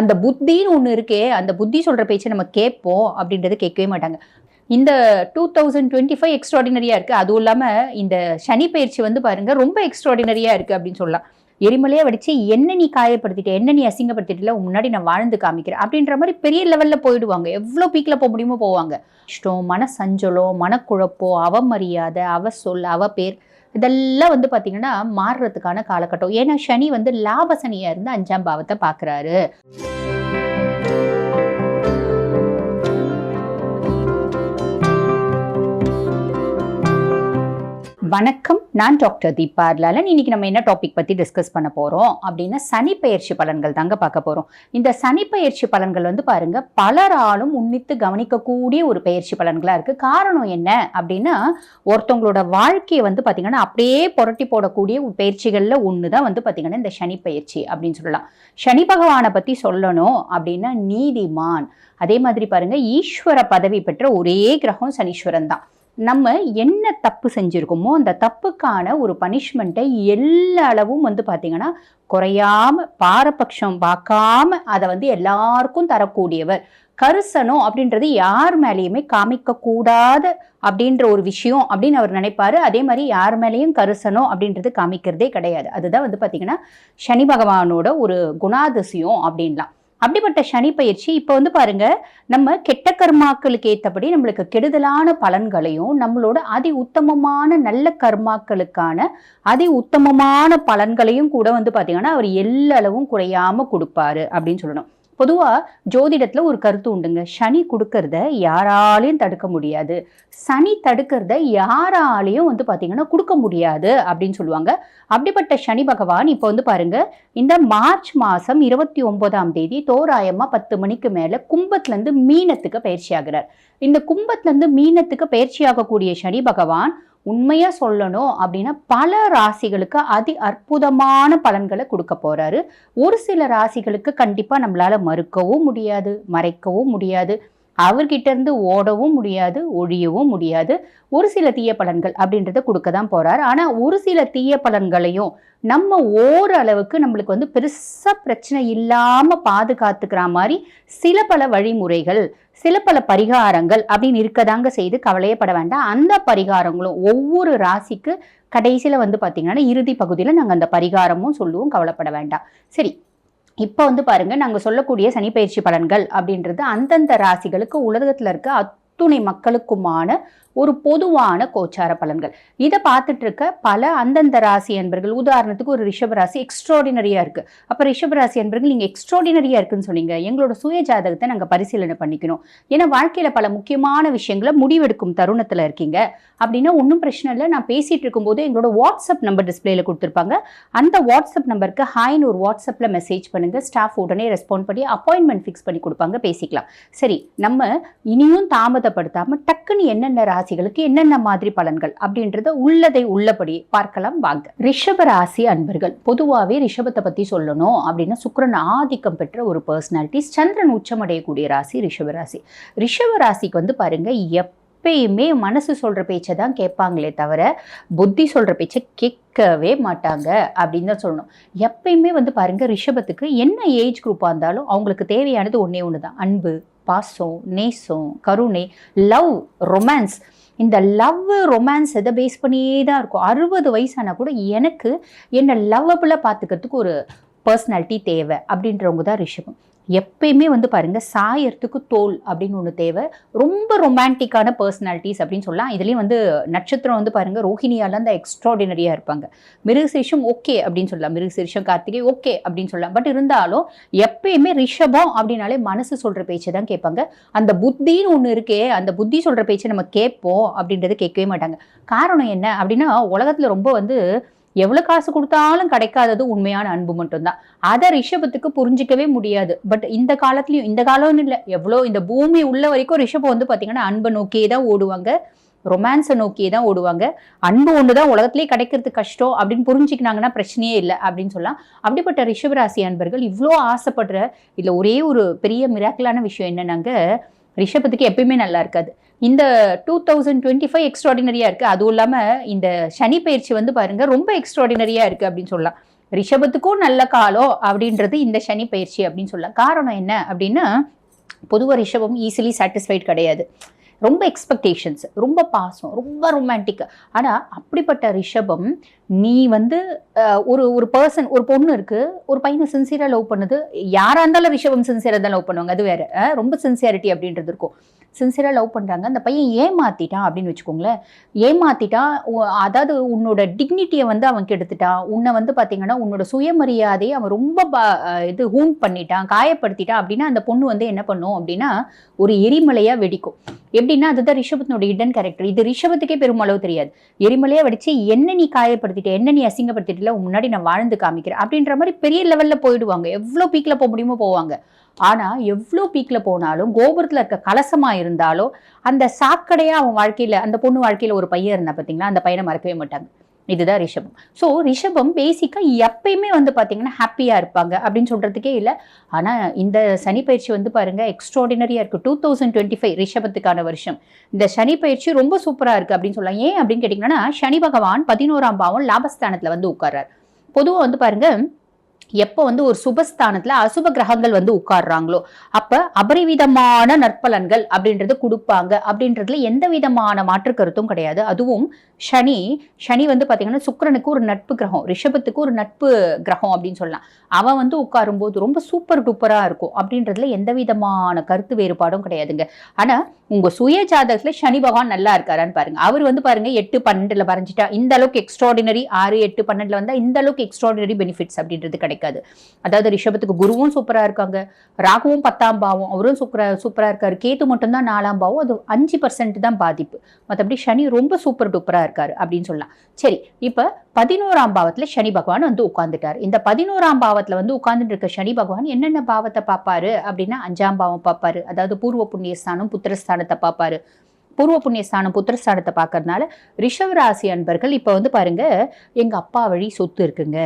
அந்த புத்தின்னு ஒன்று இருக்கே அந்த புத்தி சொல்கிற பேச்சை நம்ம கேட்போம் அப்படின்றது கேட்கவே மாட்டாங்க. இந்த டூ தௌசண்ட் டுவெண்ட்டி ஃபைவ் எக்ஸ்ட்ராடினரியாக இருக்குது அதுவும் இல்லாமல் இந்த சனி பயிற்சி வந்து பாருங்கள் ரொம்ப எக்ஸ்ட்ராடினரியாக இருக்குது அப்படின்னு சொல்லலாம். எரிமலையாக வடித்து என்ன நீ காயப்படுத்திட்ட என்ன நீ அசிங்கப்படுத்திட்டல முன்னாடி நான் வாழ்ந்து காமிக்கிறேன் அப்படின்ற மாதிரி பெரிய லெவலில் போயிடுவாங்க. எவ்வளோ பீக்கில் போக முடியுமோ போவாங்க. இஷ்டம் மன சஞ்சலம் மனக்குழப்பம் அவமரியாதை அவ சொல் அவ பேர் இதெல்லாம் வந்து பார்த்தீங்கன்னா மாறுறதுக்கான காலகட்டம். ஏன்னா சனி வந்து லாப சனியாக இருந்து அஞ்சாம் பாவத்தை பார்க்குறாரு வணக்கம். நான் டாக்டர் தீபா லாலன் இன்னைக்கு நம்ம என்ன டாபிக் பற்றி டிஸ்கஸ் பண்ண போகிறோம் அப்படின்னா சனி பயிற்சி பலன்கள் தாங்க பார்க்க போகிறோம் இந்த சனி பயிற்சி பலன்கள் வந்து பாருங்க பலராலும் உன்னித்து கவனிக்கக்கூடிய ஒரு பயிற்சி பலன்களாக இருக்குது காரணம் என்ன அப்படின்னா ஒருத்தவங்களோட வாழ்க்கையை வந்து பார்த்திங்கன்னா அப்படியே புரட்டி போடக்கூடிய பயிற்சிகளில் ஒன்று தான் வந்து பார்த்திங்கன்னா இந்த சனி பயிற்சி அப்படின்னு சொல்லலாம். சனி பகவானை பற்றி சொல்லணும் அப்படின்னா நீதிமான். அதே மாதிரி பாருங்க ஈஸ்வர பதவி பெற்ற ஒரே கிரகம் சனீஸ்வரன் தான். நம்ம என்ன தப்பு செஞ்சுருக்கோமோ அந்த தப்புக்கான ஒரு பனிஷ்மெண்ட்டை எல்லா அளவும் வந்து பார்த்திங்கன்னா குறையாம பாரபட்சம் பார்க்காம அதை வந்து எல்லாருக்கும் தரக்கூடியவர். கருசனம் அப்படின்றது யார் மேலேயுமே காமிக்கக்கூடாது அப்படின்ற ஒரு விஷயம் அப்படின்னு அவர் நினைப்பாரு. அதே மாதிரி யார் மேலேயும் கருசனம் அப்படின்றது காமிக்கிறதே கிடையாது. அதுதான் வந்து பார்த்திங்கன்னா சனி பகவானோட ஒரு குணாதிசயம் அப்படின்லாம். அப்படிப்பட்ட சனி பயிற்சி இப்போ வந்து பாருங்க நம்ம கெட்ட கர்மாக்களுக்கு ஏற்றபடி நம்மளுக்கு கெடுதலான பலன்களையும் நம்மளோட அதி உத்தமமான நல்ல கர்மாக்களுக்கான அதி உத்தமமான பலன்களையும் கூட வந்து பார்த்தீங்கன்னா அவர் எல்லளவும் குறையாம கொடுப்பாரு அப்படின்னு சொல்லணும். பொதுவாக ஜோதிடத்தில் ஒரு கருத்து உண்டுங்க. சனி கொடுக்கறத யாராலையும் தடுக்க முடியாது. சனி தடுக்கிறத யாராலையும் வந்து பார்த்தீங்கன்னா கொடுக்க முடியாது அப்படின்னு சொல்லுவாங்க. அப்படிப்பட்ட சனி பகவான் இப்போ வந்து பாருங்க இந்த மார்ச் மாதம் இருபத்தி ஒன்பதாம் தேதி தோராயமாக பத்து மணிக்கு மேலே கும்பத்துலேருந்து மீனத்துக்கு பயிற்சி ஆகிறார் இந்த கும்பத்துலேருந்து மீனத்துக்கு பயிற்சி ஆகக்கூடிய சனி பகவான் உண்மையாக சொல்லணும் அப்படின்னா பல ராசிகளுக்கு அதி அற்புதமான பலன்களை கொடுக்க போகிறாரு ஒரு சில ராசிகளுக்கு கண்டிப்பாக நம்மளால் மறுக்கவும் முடியாது மறைக்கவும் முடியாது அவர்கிட்ட இருந்து ஓடவும் முடியாது ஒழியவும் முடியாது. ஒரு சில தீய பலன்கள் அப்படின்றத கொடுக்க தான் போறார். ஆனா ஒரு சில தீய பலன்களையும் நம்ம ஓரளவுக்கு நம்மளுக்கு வந்து பெருசா பிரச்சனை இல்லாம பாதுகாத்துக்கிற மாதிரி சில பல வழிமுறைகள் சில பல பரிகாரங்கள் அப்படின்னு இருக்கதாங்க செய்து கவலையப்பட வேண்டாம். அந்த பரிகாரங்களும் ஒவ்வொரு ராசிக்கு கடைசியில வந்து பார்த்தீங்கன்னா இறுதி பகுதியில் நாங்கள் அந்த பரிகாரமும் சொல்லுவோம் கவலைப்பட வேண்டாம். சரி இப்போ வந்து பாருங்க நாங்கள் சொல்லக்கூடிய சனிப்பயிற்சி பலன்கள் அப்படின்றது அந்தந்த ராசிகளுக்கு உலகத்தில் இருக்க அத்துணை மக்களுக்குமான ஒரு பொதுவான கோச்சார பலன்கள். இதை பார்த்துட்டு இருக்க பல அந்தந்த ராசி என்பர்கள் உதாரணத்துக்கு ஒரு ரிஷப ராசி எக்ஸ்ட்ராடினரியா இருக்கு. அப்போ ரிஷப ராசி என்பர்கள் நீங்க எக்ஸ்ட்ராடினரியா இருக்குன்னு சொன்னீங்க. எங்களோட சுய ஜாதகத்தை நாங்கள் பரிசீலனை பண்ணிக்கணும். ஏன்னா வாழ்க்கையில பல முக்கியமான விஷயங்களை முடிவெடுக்கும் தருணத்துல இருக்கீங்க. அப்படின்னா ஒன்றும் பிரச்சனை இல்லை. நான் பேசிட்டு இருக்கும்போது எங்களோட வாட்ஸ்அப் நம்பர் டிஸ்பிளேல கொடுத்துருப்பாங்க. அந்த வாட்ஸ்அப் நம்பருக்கு ஹாய்னு ஒரு வாட்ஸ்அப்ல மெசேஜ் பண்ணுங்க. ஸ்டாஃப் உடனே ரெஸ்பாண்ட் பண்ணி அப்பாயின்மெண்ட் ஃபிக்ஸ் பண்ணி கொடுப்பாங்க. பேசிக்கலாம். சரி நம்ம இனியும் தாமதப்படுத்தாம டக்குன்னு என்னென்ன ராசிகளுக்கு என்னென்ன மாதிரி பலன்கள் அப்படின்றத உள்ளதை உள்ளபடி பார்க்கலாம் வாங்க. ரிஷப ராசி அன்பர்கள் பொதுவாகவே ரிஷபத்தை பத்தி சொல்லணும் அப்படின்னா சுக்கிரன் ஆதிக்கம் பெற்ற ஒரு பர்சனாலிட்டிஸ் சந்திரன் உச்சமடையக்கூடிய ராசி ரிஷப ராசி. ரிஷப ராசிக்கு வந்து பாருங்க எப்பயுமே மனசு சொல்ற பேச்சை தான் கேட்பாங்களே தவிர புத்தி சொல்ற பேச்சை கேட்கவே மாட்டாங்க அப்படின்னு தான் சொல்லணும். எப்பயுமே வந்து பாருங்க ரிஷபத்துக்கு என்ன ஏஜ் குரூப்பாக இருந்தாலும் அவங்களுக்கு தேவையானது ஒன்றே ஒன்று தான் அன்பு பாசம் நேசம் கருணை லவ் ரொமான்ஸ் இந்த லவ் ரொமான்ஸ் இதை பேஸ் பண்ணியே தான் இருக்கும். அறுபது வயசானா கூட எனக்கு என்னை லவ்வபுளாக பார்த்துக்கிறதுக்கு ஒரு பர்சனாலிட்டி தேவை அப்படின்றவங்க தான் ரிஷபம். எப்பயுமே வந்து பாருங்கள் சாயறதுக்கு தோல் அப்படின்னு ஒன்று தேவை. ரொம்ப ரொமான்டிக்கான பர்சனாலிட்டிஸ் அப்படின்னு சொல்லலாம். இதுலேயும் வந்து நட்சத்திரம் வந்து பாருங்கள் ரோஹிணியால அந்த எக்ஸ்ட்ராடினரியாக இருப்பாங்க. மிருகசீர்ஷம் ஓகே அப்படின்னு சொல்லலாம். மிருகசீர்ஷம் கார்த்திகை ஓகே அப்படின்னு சொல்லலாம். பட் இருந்தாலும் எப்பயுமே ரிஷபம் அப்படின்னாலே மனசு சொல்கிற பேச்சை தான் கேட்பாங்க. அந்த புத்தின்னு ஒன்று இருக்கே அந்த புத்தி சொல்கிற பேச்சை நம்ம கேட்போம் அப்படின்றத கேட்கவே மாட்டாங்க. காரணம் என்ன அப்படின்னா உலகத்தில் ரொம்ப வந்து எவ்வளோ காசு கொடுத்தாலும் கிடைக்காதது உண்மையான அன்பு மட்டும்தான். அதை ரிஷபத்துக்கு புரிஞ்சிக்கவே முடியாது. பட் இந்த காலத்துலேயும் இந்த காலம்னு இல்லை. எவ்வளோ இந்த பூமி உள்ள வரைக்கும் ரிஷபம் வந்து பார்த்தீங்கன்னா அன்பை நோக்கியே தான் ஓடுவாங்க. ரொமான்ஸை நோக்கியே தான் ஓடுவாங்க. அன்பு ஒன்று தான் உலகத்திலே கிடைக்கிறது கஷ்டம் அப்படின்னு புரிஞ்சுக்கினாங்கன்னா பிரச்சனையே இல்லை அப்படின்னு சொல்லலாம். அப்படிப்பட்ட ரிஷபராசி அன்பர்கள் இவ்வளோ ஆசைப்படுற இதில் ஒரே ஒரு பெரிய மிராக்கலான விஷயம் என்னன்னாங்க ரிஷபத்துக்கு எப்பயுமே நல்லா இருக்காது. இந்த டூ தௌசண்ட் டுவெண்ட்டி ஃபைவ் எக்ஸ்ட்ராடினரியாக இருக்குது அதுவும் இல்லாமல் இந்த சனி பயிற்சி வந்து பாருங்கள் ரொம்ப எக்ஸ்ட்ராடினரியாக இருக்குது அப்படின்னு சொல்லலாம். ரிஷபத்துக்கும் நல்ல காலம் அப்படின்றது இந்த சனி பயிற்சி அப்படின்னு சொல்லலாம். காரணம் என்ன அப்படின்னா பொதுவாக ரிஷபம் ஈஸிலி சாட்டிஸ்ஃபைட் கிடையாது. ரொம்ப எக்ஸ்பெக்டேஷன்ஸ் ரொம்ப பாசம் ரொம்ப ரொமான்டிக் ஆனால் அப்படிப்பட்ட ரிஷபம் நீ வந்து ஒரு ஒரு பர்சன் ஒரு பொண்ணு இருக்குது ஒரு பையனை சின்சியராக லவ் பண்ணுது. யாராக இருந்தாலும் ரிஷபம் சின்சியராக தான் லவ் பண்ணுவாங்க. அது வேற. ரொம்ப சின்சியாரிட்டி அப்படின்றது இருக்கும். சின்சியராக லவ் பண்ணுறாங்க அந்த பையன் ஏமாத்திட்டான் அப்படின்னு வச்சுக்கோங்களேன். ஏமாத்திட்டான் உ- அதாவது உன்னோட டிக்னிட்டியை வந்து அவன் கெடுத்துட்டான் உன்னை வந்து பார்த்தீங்கன்னா உன்னோட சுயமரியாதையை அவன் ரொம்ப ப- இது ஹூன் பண்ணிட்டான் காயப்படுத்திட்டான் அப்படின்னா அந்த பொண்ணு வந்து என்ன பண்ணும் அப்படின்னா ஒரு எரிமலையாக வெடிக்கும். எப்படின்னா அதுதான் ரிஷபத்தினோட இடன் கேரக்டர் இது ரிஷபத்துக்கே பெருமளவு தெரியாது. எரிமலையாக வெடிச்சு என்ன நீ காயப்படுத்திட்ட? என்ன நீ அசிங்கப்படுத்திட்டல? முன்னாடி நான் வாழ்ந்து காமிக்கிறேன். அப்படின்ற மாதிரி பெரிய லெவலில் போயிடுவாங்க. எவ்வளோ பீக்கில் போக முடியுமோ போவாங்க. ஆனால் எவ்வளோ பீக்கில் போனாலும் கோபுரத்தில் இருக்க கலசமாக இருந்தாலும் அந்த சாக்கடையாக அவன் வாழ்க்கையில் அந்த பொண்ணு வாழ்க்கையில் ஒரு பையன் இருந்தா பார்த்தீங்களா அந்த பையனை மறக்கவே மாட்டாங்க. இதுதான் ரிஷபம். ஸோ ரிஷபம் பேசிக்காக எப்பயுமே வந்து பார்த்தீங்கன்னா ஹாப்பியாக இருப்பாங்க அப்படின்னு சொல்கிறதுக்கே இல்லை. ஆனால் இந்த சனி பயிற்சி வந்து பாருங்க எக்ஸ்ட்ராடினரியாக இருக்குது டூ தௌசண்ட் டுவெண்ட்டி ஃபைவ் ரிஷபத்துக்கான வருஷம். இந்த சனி பயிற்சி ரொம்ப சூப்பராக இருக்குது அப்படின்னு சொல்லலாம். ஏன் அப்படின்னு கேட்டிங்கன்னா சனி பகவான் பதினோராம் பாவம் லாபஸ்தானத்தில் வந்து உட்கார்றார். பொதுவாக வந்து பாருங்கள் எப்போ வந்து ஒரு சுபஸ்தானத்துல அசுப கிரகங்கள் வந்து உட்கார்றாங்களோ அப்ப அபரிவிதமான நற்பலன்கள் அப்படின்றது கொடுப்பாங்க. அப்படின்றதுல எந்த விதமான மாற்று கருத்தும் கிடையாது. அதுவும் சனி சனி வந்து பாத்தீங்கன்னா சுக்கிரனுக்கு ஒரு நட்பு கிரகம் ரிஷபத்துக்கு ஒரு நட்பு கிரகம் அப்படின்னு சொல்லலாம். அவன் வந்து உட்காரும் போது ரொம்ப சூப்பர் டூப்பரா இருக்கும். அப்படின்றதுல எந்த விதமான கருத்து வேறுபாடும் கிடையாதுங்க. ஆனா உங்க சுய ஜாதகத்துல சனி பகவான் நல்லா இருக்காரான்னு பாருங்க. அவர் வந்து பாருங்க எட்டு பன்னெண்டுல வரைஞ்சிட்டா இந்த அளவுக்கு எக்ஸ்ட்ராடினரி ஆறு எட்டு பன்னெண்டுல வந்தா இந்த அளவுக்கு எக்ஸ்ட்ராடினரி பெனிஃபிட்ஸ் அப்படின்றது கிடையாது. கிடைக்காது. அதாவது ரிஷபத்துக்கு குருவும் சூப்பரா இருக்காங்க. ராகுவும் பத்தாம் பாவம். அவரும் சூப்பரா சூப்பரா இருக்காரு. கேத்து மட்டும்தான் நாலாம் பாவம். அது அஞ்சு பர்சன்ட் தான் பாதிப்பு. மற்றபடி சனி ரொம்ப சூப்பர் டூப்பரா இருக்காரு அப்படின்னு சொல்லலாம். சரி இப்ப பதினோராம் பாவத்துல சனி பகவான் வந்து உட்காந்துட்டார் இந்த பதினோராம் பாவத்துல வந்து உட்கார்ந்துட்டு இருக்க சனி பகவான் என்னென்ன பாவத்தை பார்ப்பாரு அப்படின்னா அஞ்சாம் பாவம் பார்ப்பாரு. அதாவது பூர்வ புண்ணியஸ்தானம் புத்திரஸ்தானத்தை பார்ப்பாரு. பூர்வ புண்ணியஸ்தானம் புத்திரஸ்தானத்தை பார்க்கறதுனால ரிஷவ ராசி அன்பர்கள் இப்போ வந்து பாருங்க எங்கள் அப்பா வழி சொத்து இருக்குங்க.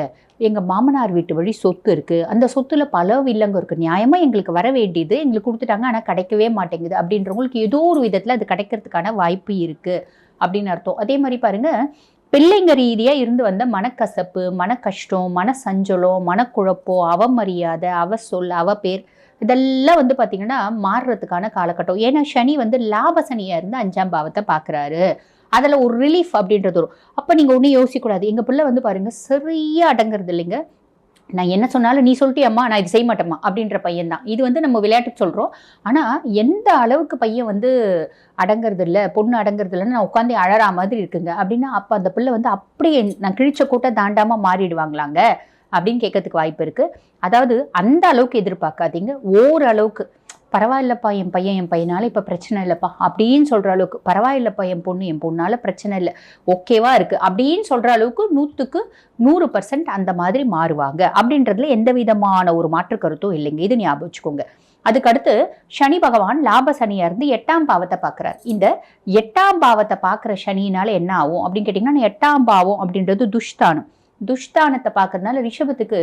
எங்கள் மாமனார் வீட்டு வழி சொத்து இருக்குது அந்த சொத்தில் பல வில்லங்க இருக்குது நியாயமாக எங்களுக்கு வர வேண்டியது எங்களுக்கு கொடுத்துட்டாங்க ஆனால் கிடைக்கவே மாட்டேங்குது அப்படின்றவங்களுக்கு ஏதோ ஒரு விதத்தில் அது கிடைக்கிறதுக்கான வாய்ப்பு இருக்குது அப்படின்னு அர்த்தம். அதே மாதிரி பாருங்க பிள்ளைங்க ரீதியாக இருந்து வந்த மனக்கசப்பு மன கஷ்டம் மன சஞ்சலம் மனக்குழப்பம் அவமரியாதை அவ சொல் அவ பேர் இதெல்லாம் வந்து பார்த்தீங்கன்னா மாறுறதுக்கான காலகட்டம். ஏன்னா சனி வந்து லாப சனியாக இருந்து அஞ்சாம் பாவத்தை பார்க்கறாரு அதில் ஒரு ரிலீஃப் அப்படின்றது வரும். அப்போ நீங்கள் ஒன்றும் யோசிக்கக்கூடாது எங்கள் பிள்ளை வந்து பாருங்கள் சரியாக அடங்குறது இல்லைங்க. நான் என்ன சொன்னாலும் நீ சொல்லிட்டு அம்மா நான் இது செய்ய மாட்டேம்மா அப்படின்ற பையன் தான் இது வந்து நம்ம விளையாட்டுக்கு சொல்கிறோம் ஆனால் எந்த அளவுக்கு பையன் வந்து அடங்குறது இல்லை பொண்ணு அடங்குறது இல்லைன்னு நான் உட்காந்து அழறா மாதிரி இருக்குங்க. அப்படின்னா அப்போ அந்த பிள்ளை வந்து அப்படியே நான் கிழிச்ச கூட்ட தாண்டாமல் மாறிடுவாங்களாங்க. அப்படின்னு கேட்கறதுக்கு வாய்ப்பு இருக்குது அதாவது அந்த அளவுக்கு எதிர்பார்க்காதீங்க. ஓரளவுக்கு பரவாயில்லப்பா என் பையன் என் பையனால இப்போ பிரச்சனை இல்லைப்பா அப்படின்னு சொல்கிற அளவுக்கு பரவாயில்லப்பா என் பொண்ணு என் பொண்ணால பிரச்சனை இல்லை ஓகேவா இருக்குது அப்படின்னு சொல்கிற அளவுக்கு நூற்றுக்கு நூறு பர்சன்ட் அந்த மாதிரி மாறுவாங்க. அப்படின்றதுல எந்த விதமான ஒரு மாற்று கருத்தும் இல்லைங்க. இது ஞாபகம் வச்சுக்கோங்க. அதுக்கடுத்து சனி பகவான் லாப சனியா இருந்து எட்டாம் பாவத்தை பார்க்குறார். இந்த எட்டாம் பாவத்தை பார்க்குற சனியினால என்ன ஆகும் அப்படின்னு கேட்டிங்கன்னா எட்டாம் பாவம் அப்படின்றது துஷ்தானம். துஷ்தானத்தை பார்க்கறதுனால ரிஷபத்துக்கு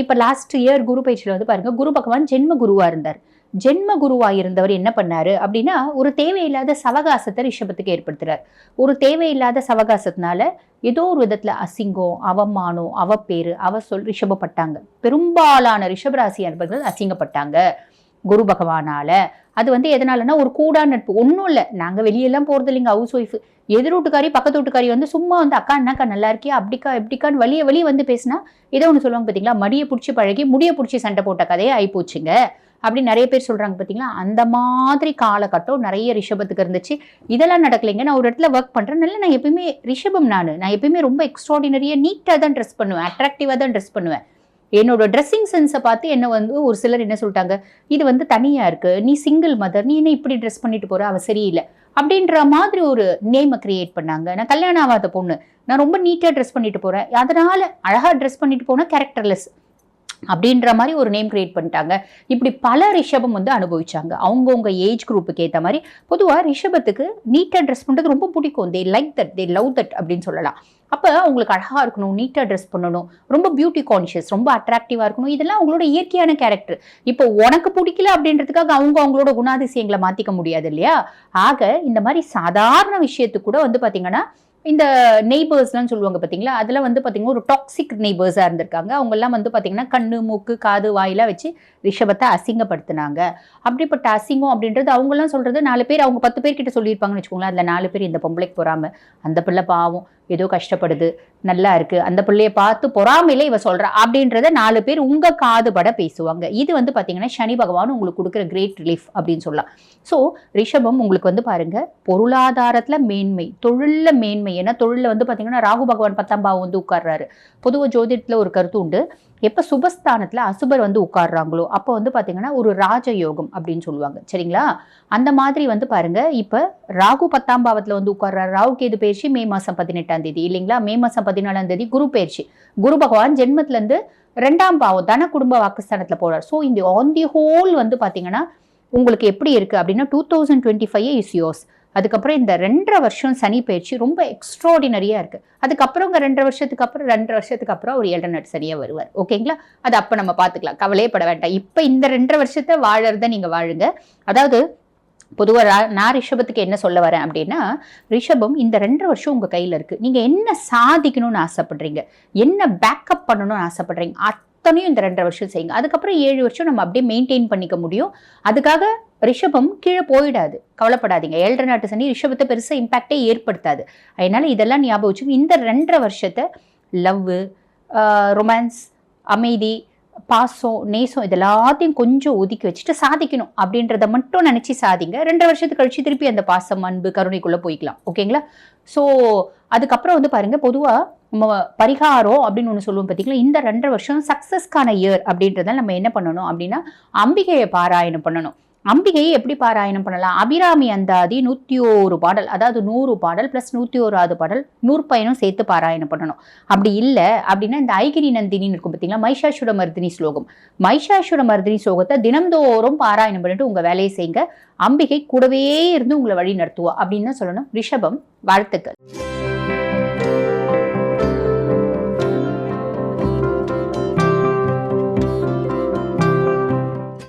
இப்போ லாஸ்ட் இயர் குரு பயிற்சியில் வந்து பாருங்கள் குரு பகவான் ஜென்ம குருவாக இருந்தார். ஜென்ம குருவாக இருந்தவர் என்ன பண்ணாரு அப்படின்னா ஒரு தேவையில்லாத சவகாசத்தை ரிஷபத்துக்கு ஏற்படுத்துறார். ஒரு தேவையில்லாத சவகாசத்தினால ஏதோ ஒரு விதத்தில் அசிங்கம் அவமானம் அவப்பேறு அவ சொல் ரிஷபப்பட்டாங்க. பெரும்பாலான ரிஷபராசி அன்பர்கள் அசிங்கப்பட்டாங்க. குரு பகவானால. அது வந்து எதனாலன்னா ஒரு கூடா நட்பு. ஒன்றும் இல்லை. நாங்கள் வெளியெல்லாம் போகிறது இல்லைங்க ஹவுஸ் ஒய்ஃப் எதிர் வீட்டுக்காரி பக்கத்து வீட்டுக்காரி வந்து சும்மா வந்து அக்கா என்னக்கா நல்லா இருக்கியா? அப்படிக்கா எப்படிக்கான்னு வழிய வெளியே வந்து பேசினா ஏதோ ஒன்று சொல்லுவாங்க பார்த்தீங்களா மடியை பிடிச்சி பழகி முடியை பிடிச்சி சண்டை போட்ட கதையே ஆகிப்போச்சுங்க அப்படி நிறைய பேர் சொல்கிறாங்க பார்த்தீங்களா அந்த மாதிரி காலகட்டம் நிறைய ரிஷபத்துக்கு இருந்துச்சு. இதெல்லாம் நடக்கலைங்க. நான் ஒரு இடத்துல ஒர்க் பண்ணுறேன் நல்லா நான் எப்பயுமே ரிஷபம் நான். நான் எப்பயுமே ரொம்ப எக்ஸ்ட்ராடினரியாக நீட்டாக தான் ட்ரெஸ் பண்ணுவேன். அட்ராக்டிவாக தான் ட்ரெஸ் பண்ணுவேன். என்னோட ட்ரெஸ்ஸிங் சென்ஸை பார்த்து என்ன வந்து ஒரு சிலர் என்ன சொல்லிட்டாங்க இது வந்து தனியாக இருக்குது நீ சிங்கிள் மதர் நீ என்ன இப்படி ட்ரெஸ் பண்ணிட்டு போகிற அவள் சரியில்லை. அப்படின்ற மாதிரி ஒரு நேமை கிரியேட் பண்ணாங்க. நான் கல்யாணம் ஆகாத பொண்ணு. நான் ரொம்ப நீட்டாக ட்ரெஸ் பண்ணிட்டு போகிறேன் அதனால் அழகாக ட்ரெஸ் பண்ணிட்டு போனால் கேரக்டர்லெஸ் அப்படின்ற மாதிரி ஒரு நேம் கிரியேட் பண்ணிட்டாங்க. இப்படி பல ரிஷபம் வந்து அனுபவிச்சாங்க. அவங்கவுங்க ஏஜ் குரூப்புக்கு ஏற்ற மாதிரி பொதுவாக ரிஷபத்துக்கு நீட்டாக ட்ரெஸ் பண்ணுறது ரொம்ப பிடிக்கும். They like that they love that அப்படின்னு சொல்லலாம். அப்போ அவங்களுக்கு அழகாக இருக்கணும் நீட்டாக ட்ரெஸ் பண்ணணும் ரொம்ப பியூட்டி கான்ஷியஸ் ரொம்ப அட்ராக்டிவாக இருக்கணும். இதெல்லாம் அவங்களோட இயற்கையான கேரக்டர் இப்போ உனக்கு பிடிக்கல அப்படின்றதுக்காக அவங்க அவங்களோட குணாதிசயங்களை மாற்றிக்க முடியாது இல்லையா? ஆக இந்த மாதிரி சாதாரண விஷயத்துக்கு கூட வந்து பார்த்தீங்கன்னா இந்த நெய்பர்ஸ்லாம் சொல்லுவாங்க பார்த்தீங்களா அதில் வந்து பார்த்தீங்கன்னா ஒரு டாக்ஸிக் நெய்பர்ஸாக இருந்திருக்காங்க. அவங்கெல்லாம் வந்து பார்த்தீங்கன்னா கண்ணு மூக்கு காது வாயிலாம் வச்சு ரிஷபத்தை அசிங்கப்படுத்தினாங்க. அப்படிப்பட்ட அசிங்கம் அப்படின்றது அவங்கெல்லாம் சொல்கிறது நாலு பேர் அவங்க பத்து பேர்கிட்ட சொல்லியிருப்பாங்கன்னு வச்சுக்கோங்களேன். அதில் நாலு பேர் இந்த பொம்பளைக்கு போகாமல் அந்த பிள்ளை பாவம் ஏதோ கஷ்டப்படுது. நல்லா இருக்கு. அந்த பிள்ளைய பார்த்து பொறாமையில இவ சொல்றா. அப்படின்றத நாலு பேர் உங்க காதுபட பேசுவாங்க. இது வந்து பாத்தீங்கன்னா சனி பகவான் உங்களுக்கு கொடுக்குற கிரேட் ரிலீஃப் அப்படின்னு சொல்லலாம். ஸோ ரிஷபம் உங்களுக்கு வந்து பாருங்க பொருளாதாரத்துல மேன்மை தொழில்ல மேன்மை. ஏன்னா தொழில வந்து பாத்தீங்கன்னா ராகு பகவான் பத்தாம் பாவம் வந்து உட்கார்றாரு. பொதுவாக ஜோதிடத்துல ஒரு கருத்து உண்டு. எப்போ சுபஸ்தானத்துல அசுபர் வந்து உட்கார்றாங்களோ அப்போ வந்து பாத்தீங்கன்னா ஒரு ராஜயோகம் அப்படின்னு சொல்லுவாங்க. சரிங்களா? அந்த மாதிரி வந்து பாருங்க இப்ப ராகு பத்தாம் பாவத்துல வந்து உட்கார்றாரு. ராகு கேது பயிற்சி மே மாசம் பதினெட்டாம் தேதி இல்லைங்களா? மே மாசம் பதினாலாம் தேதி குரு பயிற்சி. குரு பகவான் ஜென்மத்துல இருந்து ரெண்டாம் பாவம் தன குடும்ப வாக்குஸ்தானத்துல போறார். ஸோ இந்த ஆன் தி ஹோல் வந்து பாத்தீங்கன்னா உங்களுக்கு எப்படி இருக்கு அப்படின்னா two thousand twenty five is yours அதுக்கப்புறம் இந்த ரெண்டரை வருஷம் சனி பயிற்சி ரொம்ப எக்ஸ்ட்ராடினரியாக இருக்குது அதுக்கப்புறம் இங்கே ரெண்டரை வருஷத்துக்கு அப்புறம் ரெண்டரை வருஷத்துக்கு அப்புறம் ஒரு ஏழரை நட் சரியாக வருவார். ஓகேங்களா அது அப்போ நம்ம பார்த்துக்கலாம். கவலையே பட வேண்டாம். இப்போ இந்த ரெண்டரை வருஷத்தை வாழறத நீங்கள் வாழுங்க. அதாவது பொதுவாக நான் ரிஷபத்துக்கு என்ன சொல்ல வரேன் அப்படின்னா ரிஷபம் இந்த ரெண்டரை வருஷம் உங்கள் கையில் இருக்குது நீங்கள் என்ன சாதிக்கணும்னு ஆசைப்படுறீங்க? என்ன பேக்கப் பண்ணணும்னு ஆசைப்படுறீங்க? அத்தனையும் இந்த ரெண்டரை வருஷம் செய்யுங்க. அதுக்கப்புறம் ஏழு வருஷம் நம்ம அப்படியே மெயின்டைன் பண்ணிக்க முடியும். அதுக்காக ரிஷபம் கீழே போயிடாது. கவலைப்படாதீங்க. ஏழரை நாட்டு சனி ரிஷபத்தை பெருசாக இம்பேக்டே ஏற்படுத்தாது. அதனால் இதெல்லாம் ஞாபகம் வச்சு இந்த ரெண்டரை வருஷத்தை லவ்வு ரொமான்ஸ் அமைதி பாசம் நேசம் இதெல்லாத்தையும் கொஞ்சம் ஒதுக்கி வச்சுட்டு சாதிக்கணும் அப்படின்றத மட்டும் நினச்சி சாதிங்க. ரெண்டரை வருஷத்துக்கு கழிச்சு திருப்பி அந்த பாசம் அன்பு கருணைக்குள்ளே போய்க்கலாம். ஓகேங்களா? ஸோ அதுக்கப்புறம் வந்து பாருங்கள் பொதுவாக நம்ம பரிகாரம் அப்படின்னு ஒன்று சொல்லுவோம் பார்த்தீங்களா இந்த ரெண்டரை வருஷம் சக்ஸஸ்க்கான இயர் அப்படின்றத நம்ம என்ன பண்ணணும் அப்படின்னா அம்பிகையை பாராயணம் பண்ணணும். அம்பிகையை எப்படி பாராயணம் பண்ணலாம்? அபிராமி அந்தாதி நூற்றி ஒரு பாடல் அதாவது நூறு பாடல் ப்ளஸ் நூற்றி ஓராவது பாடல் நூற்பயனும் சேர்த்து பாராயணம் பண்ணணும். அப்படி இல்லை அப்படின்னா இந்த ஐகிரி நந்தினின்னு இருக்கும் பார்த்தீங்களா மைஷாசுர மர்தினி ஸ்லோகம். மைஷாசுர மர்தினி ஸ்லோகத்தை தினம்தோறும் பாராயணம் பண்ணிட்டு உங்கள் வேலையை செய்யுங்க. அம்பிகை கூடவே இருந்து உங்களை வழி நடத்துவோம் அப்படின்னு தான் சொல்லணும். ரிஷபம் வாழ்த்துக்கள்.